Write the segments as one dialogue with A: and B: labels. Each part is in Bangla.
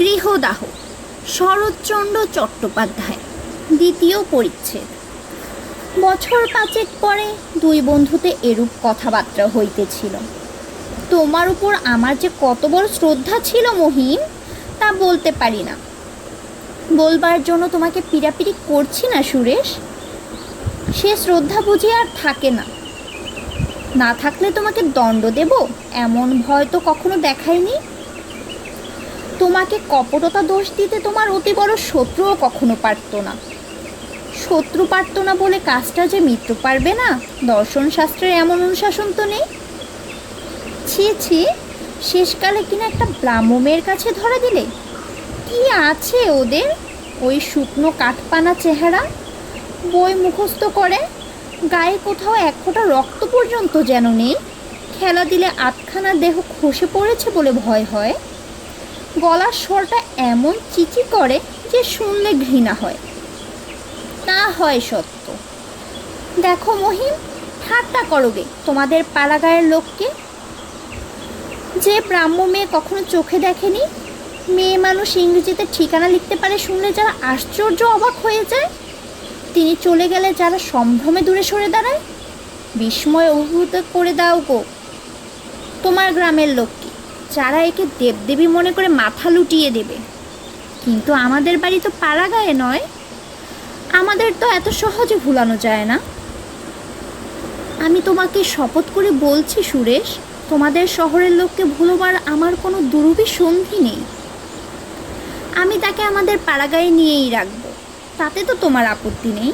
A: গৃহদাহ, শরৎচন্দ্র চট্টোপাধ্যায়, দ্বিতীয় পরিচ্ছেদ। বছর পাঁচেক পরে দুই বন্ধুতে এরূপ কথাবার্তা হইতেছিল। তোমার উপর আমার যে কত বড় শ্রদ্ধা ছিল মহিম তা বলতে পারি না। বলবার জন্য তোমাকে পিড়াপিড়ি করছি না, সুরেশ। সে শ্রদ্ধা বুঝি আর থাকে না। না থাকলে তোমাকে দণ্ড দেব, এমন ভয় তো কখনো দেখায়নি? তোমাকে কপটতা দোষ দিতে তোমার অতি বড় শত্রুও কখনো পারতো না। শত্রু পারত না বলে কাজটা যে মিত্র পারবে না, দর্শন শাস্ত্রের এমন অনুশাসন তো নেই। ছি ছি, শেষকালে কিনা একটা ব্রাহ্মমের কাছে ধরা দিলে? কি আছে ওদের? ওই শুকনো কাঠপানা চেহারা? বই মুখস্থ করে? গায়ে কোথাও এক ফোঁটা রক্ত পর্যন্ত যেন নেই? খেলা দিলে আটখানা দেহ খসে পড়েছে বলে ভয় হয়? গলার স্বরটা এমন চিচি করে যে শুনলে ঘৃণা হয়। তা হয় সত্য। দেখো মহিম, ঠাট্টা করোগে তোমাদের পাড়াগায়ের লোককে। যে ব্রাহ্ম মেয়ে কখনো চোখে দেখেনি, মেয়ে মানুষ ইংরেজিতে ঠিকানা লিখতে পারে শুনলে যারা আশ্চর্য অবাক হয়ে যায়। তিনি চলে গেলে যারা সম্ভ্রমে দূরে সরে দাঁড়ায়, বিস্ময় অভিভূত করে দাও গো তোমার গ্রামের লোককে। যারা একে দেবদেবী মনে করে মাথা লুটিয়ে দেবে। কিন্তু আমাদের বাড়ি তো পাড়া গায়ে নয়। আমাদের তো এত সহজে ভুলানো যায় না। আমি তোমাকে শপথ করে বলছি, সুরেশ, তোমাদের শহরের লোককে ভুলোবার আমার কোনো দুরভিসন্ধি নেই। আমি তাকে আমাদের পাড়াগায়ে নিয়েই রাখব। তাতে তো তোমার আপত্তি নেই।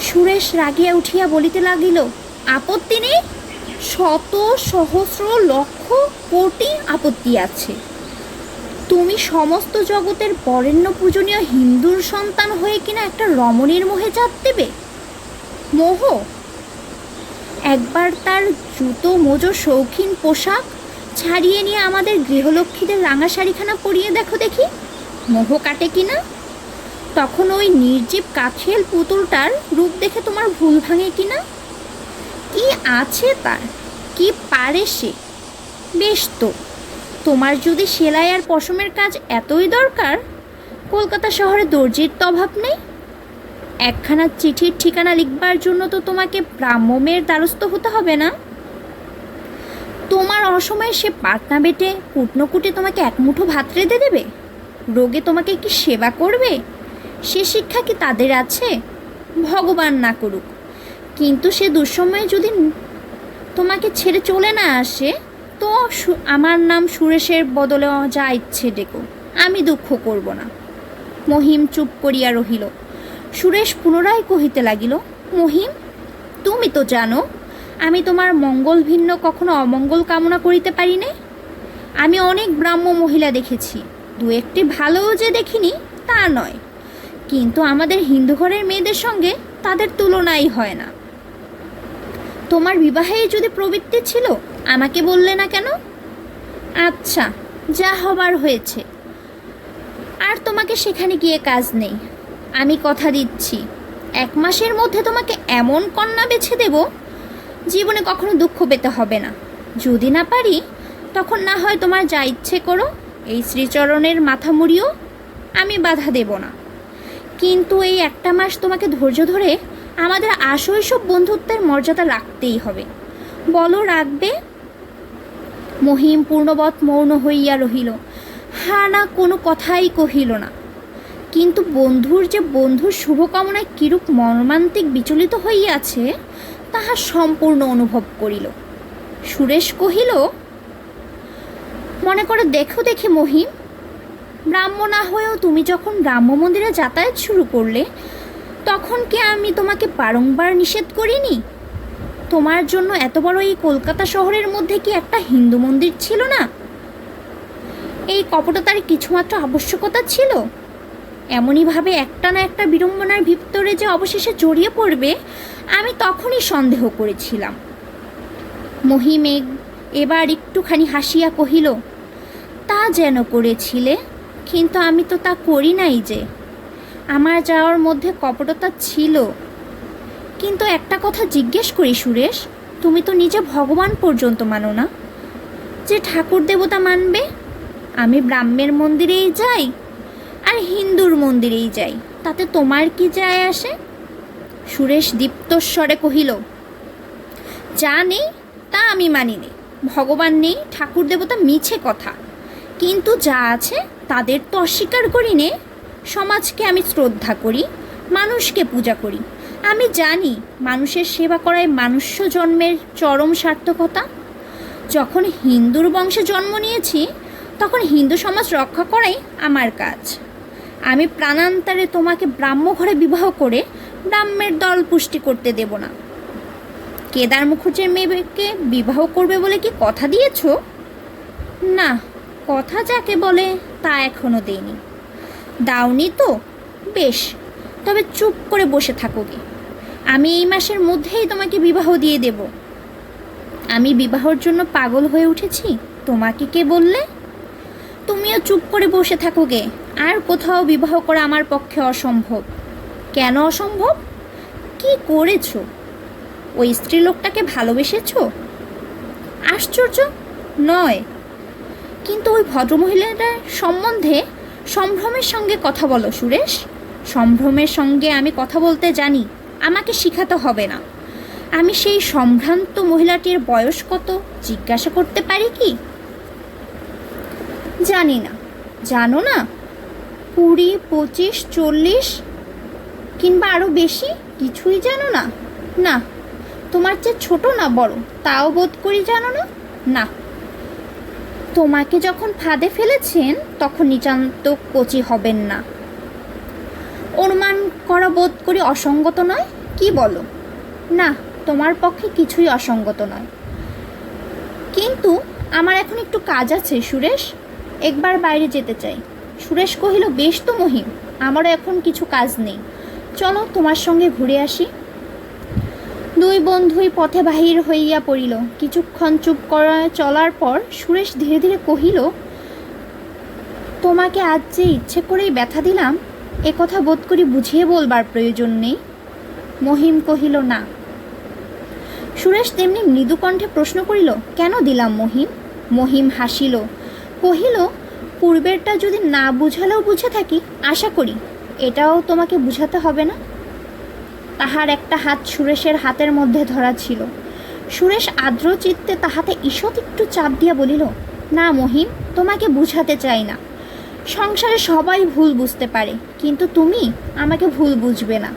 A: সুরেশ রাগিয়া উঠিয়া বলিতে লাগিল, আপত্তি নেই? শত সহস্র লক্ষ কোটি আপত্তি আছে। তুমি সমস্ত জগতের বরেণ্য পূজনীয় হিন্দুর সন্তান হয়ে কিনা একটা রমণীর মোহে চাপ দেবে? মোহ! একবার তার জুতো, মোজো, শৌখিন পোশাক ছাড়িয়ে নিয়ে আমাদের গৃহলক্ষ্মীদের রাঙা শাড়িখানা পরিয়ে দেখো দেখি। মোহ কাটে কিনা? তখন ওই নির্জীব কাঠেল পুতুলটার রূপ দেখে তোমার ভুল ভাঙে কিনা? কি আছে তার? কি পারে সে? বেশ তো। তোমার যদি সেলাই আর পশমের কাজ এতই দরকার, কলকাতা শহরে দর্জির তো অভাব নেই। একখানা চিঠির ঠিকানা লিখবার জন্য তো তোমাকে ব্রাহ্মমের দ্বারস্থ হতে হবে না? তোমার অসময়ে সে পাটনা বেটে কুটনকুটে তোমাকে এক মুঠো ভাত রেঁধে দেবে? রোগে তোমাকে কি সেবা করবে? সে শিক্ষা কি তাদের আছে? ভগবান না করুক। কিন্তু সে দুঃসময়ে যদি তোমাকে ছেড়ে চলে না আসে, তো আমার নাম সুরেশের বদলে যা ইচ্ছে ডেকো। আমি দুঃখ করব না। মহিম চুপ করিয়া রহিল। সুরেশ পুনরায় কহিতে লাগিল, মহিম, তুমি তো জানো, আমি তোমার মঙ্গল ভিন্ন কখনো অমঙ্গল কামনা করিতে পারি নে আমি অনেক ব্রাহ্ম মহিলা দেখেছি, দু একটি ভালোও যে দেখিনি, তা নয়। কিন্তু আমাদের হিন্দু ঘরের মেয়েদের সঙ্গে তাদের তুলনাই হয় না। তোমার বিবাহে যদি প্রবৃত্তি ছিল, আমাকে বললে না কেন? আচ্ছা যা হবার হয়েছে। আর তোমাকে সেখানে গিয়ে কাজ নেই। আমি কথা দিচ্ছি। এক মাসের মধ্যে তোমাকে এমন কন্যা বেছে দেব, জীবনে কখনো দুঃখ পেতে হবে না। যদি না পারি, তখন না হয় তোমার যা ইচ্ছে করো, এই শ্রীচরণের মাথা মুড়িও আমি বাধা দেব না। কিন্তু এই একটা মাস তোমাকে ধৈর্য ধরে আমাদের আশৈশব বন্ধুত্বের মর্যাদা রাখতেই হবে। বলো, রাখবে? মহিম পূর্ণবৎ মৌন হইয়া রহিল। হা না, কোনো কথাই কহিল না। কিন্তু বন্ধুর যে বন্ধুর শুভকামনায় কিরূপ মর্মান্তিক বিচলিত হইয়াছে, তাহা সম্পূর্ণ অনুভব করিল। সুরেশ কহিল, মনে করে দেখো দেখে মহিম ব্রাহ্ম না হয়েও তুমি যখন ব্রাহ্ম মন্দিরে যাতায়াত শুরু করলে তখন কি আমি তোমাকে বারংবার নিষেধ করিনি? তোমার জন্য এত বড় এই কলকাতা শহরের মধ্যে কি একটা হিন্দু মন্দির ছিল না? এই কপটতার কিছুমাত্র আবশ্যকতা ছিল? এমনইভাবে একটা না একটা বিড়ম্বনার ভিতরে যে অবশেষে জড়িয়ে পড়বে, আমি তখনই সন্দেহ করেছিলাম। মহিমেঘ এবার একটুখানি হাসিয়া কহিল, তা যেন করেছিলে, কিন্তু আমি তো তা করি নাই যে। আমার যাওয়ার মধ্যে কপটতা ছিল। কিন্তু একটা কথা জিজ্ঞেস করি, সুরেশ, তুমি তো নিজে ভগবান পর্যন্ত মানো না। যে ঠাকুর দেবতা মানবে? আমি ব্রাহ্মের মন্দিরেই যাই আর হিন্দুর মন্দিরেই যাই। তাতে তোমার কি যায় আসে? সুরেশ দীপ্তস্বরে কহিল, যা নেই, তা আমি মানি নে ভগবান নেই, ঠাকুর দেবতা মিছে কথা। কিন্তু যা আছে, তাদের তো অস্বীকার করি নে। সমাজকে আমি শ্রদ্ধা করি, মানুষকে পূজা করি। আমি জানি মানুষের সেবা করায় মানুষ্য জন্মের চরম সার্থকতা। যখন হিন্দুর বংশে জন্ম নিয়েছি, তখন হিন্দু সমাজ রক্ষা করাই আমার কাজ। আমি প্রাণান্তরে তোমাকে ব্রাহ্ম ঘরে বিবাহ করে ব্রাহ্মের দল পুষ্টি করতে দেব না। কেদার মুখুজ্জের মেয়েকে বিবাহ করবে বলে কি কথা দিয়েছ? না, কথা যাকে বলে তা এখনও দেইনি। দাওনি তো? বেশ, তবে চুপ করে বসে থাকো গে। আমি এই মাসের মধ্যেই তোমাকে বিবাহ দিয়ে দেব। আমি বিবাহর জন্য পাগল হয়ে উঠেছি, তোমাকে কে বললে? তুমিও চুপ করে বসে থাকো গে, আর কোথাও বিবাহ করা আমার পক্ষে অসম্ভব। কেন অসম্ভব? কি করেছ? ওই স্ত্রীলোকটাকে ভালোবেসেছ? আশ্চর্য? নয়। কিন্তু ওই ভদ্রমহিলাটার সম্বন্ধে সম্ভ্রমের সঙ্গে কথা বলো, সুরেশ। সম্ভ্রমের সঙ্গে আমি কথা বলতে জানি, আমাকে শিখাতে হবে না। আমি সেই সম্ভ্রান্ত মহিলাটির বয়স কত, জিজ্ঞাসা করতে পারি কি? জানি না। জানো না? কুড়ি, পঁচিশ, চল্লিশ, কিংবা আরও বেশি? কিছুই জানো না। না, তোমার চেয়ে ছোট না বড় তাও বোধ করি জানো না? না। তোমাকে যখন ফাঁদে ফেলেছেন, তখন নিতান্ত কচি হবেন না। অনুমান করা বোধ করি অসঙ্গত নয়, কি বলো? না, তোমার পক্ষে কিছুই অসঙ্গত নয়। কিন্তু আমার এখন একটু কাজ আছে, সুরেশ। একবার বাইরে যেতে চাই। সুরেশ কহিল, বেশ তো মহিম, আমারও এখন কিছু কাজ নেই। চলো তোমার সঙ্গে ঘুরে আসি। দুই বন্ধুই পথে বাহির হইয়া পড়িল। কিছুক্ষণ চুপ করা চলার পর সুরেশ ধীরে ধীরে কহিল, তোমাকে আজ যে ইচ্ছে করেই ব্যথা দিলাম, এ কথা বোধ করি বুঝিয়ে বলবার প্রয়োজন নেই। মহিম কহিল, না। সুরেশ তেমনি মৃদু কণ্ঠে প্রশ্ন করিল, কেন দিলাম মহিম? মহিম হাসিল, কহিল, পূর্বেরটা যদি না বুঝালেও বুঝে থাকি, আশা করি। এটাও তোমাকে বুঝাতে হবে না? তাহার একটা হাত সুরেশের হাতের মধ্যে ধরা ছিল। সুরেশ আর্দ্র চিত্তে তাহাতে ঈষৎ একটু চাপ দিয়া বলিল, না মহিম তোমাকে বুঝাতে চাই না। সংসারে সবাই ভুল বুঝতে পারে, কিন্তু তুমি আমাকে ভুল বুঝবে না।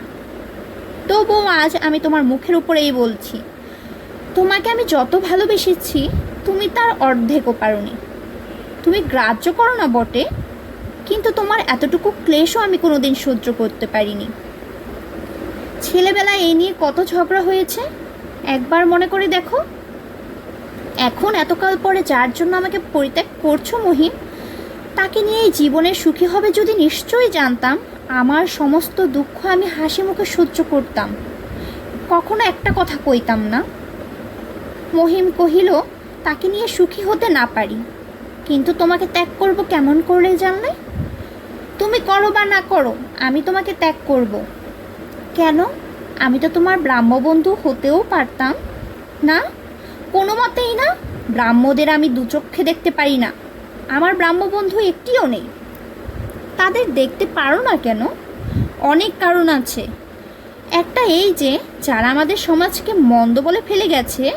A: তবুও আজ আমি তোমার মুখের উপরেই বলছি, তোমাকে আমি যত ভালোবেসেছি, তুমি তার অর্ধেকও পারোনি তুমি গ্রাহ্য করো না বটে, কিন্তু তোমার এতটুকু ক্লেশও আমি কোনোদিন সহ্য করতে পারিনি। ছেলেবেলায় এই নিয়ে কত ঝগড়া হয়েছে? একবার মনে করে দেখো। এখন এতকাল পরে যার জন্য আমাকে পরিত্যাগ করছ মহিম তাকে নিয়ে জীবনে সুখী হবে যদি নিশ্চয়ই জানতাম, আমার সমস্ত দুঃখ আমি হাসি মুখে সহ্য করতাম। কখনো একটা কথা কইতাম না। মহিম কহিল, তাকে নিয়ে সুখী হতে না পারি। কিন্তু তোমাকে ত্যাগ করব কেমন করলে জানলে? তুমি করো বা না করো, আমি তোমাকে ত্যাগ করব। কেন? আমি তো তোমার ব্রাহ্মবন্ধু হতেও পারতাম, না? কোনো মতেই না, ব্রাহ্মদের আমি দুচক্ষে দেখতে পারি না। আমার ব্রাহ্মবন্ধু একটিও নেই। তাদের দেখতে পারো না কেন? অনেক কারণ আছে। একটা এই যে, যারা আমাদের সমাজকে মন্দ বলে ফেলে গেছে,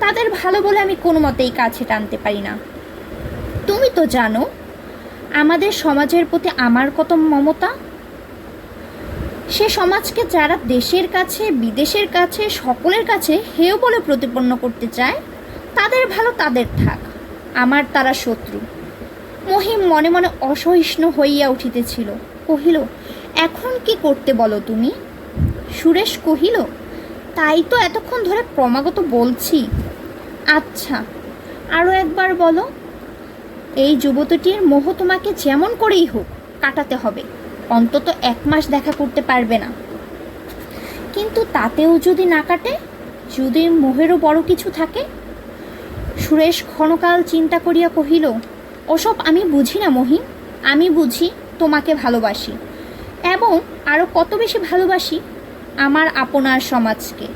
A: তাদের ভালো বলে আমি কোনো মতেই কাছে টানতে পারি না। তুমি তো জানো, আমাদের সমাজের প্রতি আমার কত মমতা সে সমাজকে যারা দেশের কাছে, বিদেশের কাছে, সকলের কাছে হেয় বলে প্রতিপন্ন করতে চায়, তাদের ভালো তাদের থাক, আমার তারা শত্রু। মহিম মনে মনে অসহিষ্ণু হইয়া উঠিতেছিল, কহিল, এখন কি করতে বলো তুমি? সুরেশ কহিল, তাই তো এতক্ষণ ধরে ক্রমাগত বলছি। আচ্ছা আরও একবার বলো, এই যুবতীটির মোহ তোমাকে যেমন করেই হোক কাটাতে হবে। অন্তত এক মাস দেখা করতে পারবে না। কিন্তু তাতেও যদি না কাটে, যদি মোহেরও বড় কিছু থাকে? সুরেশ ক্ষণকাল চিন্তা করিয়া কহিল, ওসব আমি বুঝি না মহিম আমি বুঝি তোমাকে ভালোবাসি। এবং আরও কত বেশি ভালোবাসি আমার আপনার সমাজকে।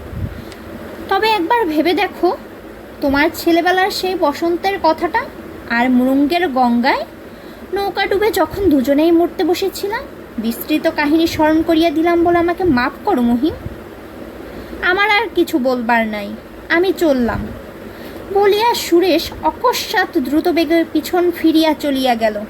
A: তবে একবার ভেবে দেখো, তোমার ছেলেবেলার সেই বসন্তের কথাটা আর মুরুঙ্গের গঙ্গায় নৌকা ডুবে যখন দুজনেই মরতে বসেছিলাম বিস্তৃত কাহিনী স্মরণ করিয়া দিলাম বলে আমাকে মাফ করো মহিম। আমার আর কিছু বলবার নাই। আমি চললাম। বলিয়া সুরেশ অকস্মাৎ দ্রুতবেগে পিছন ফিরিয়া চলিয়া গেল।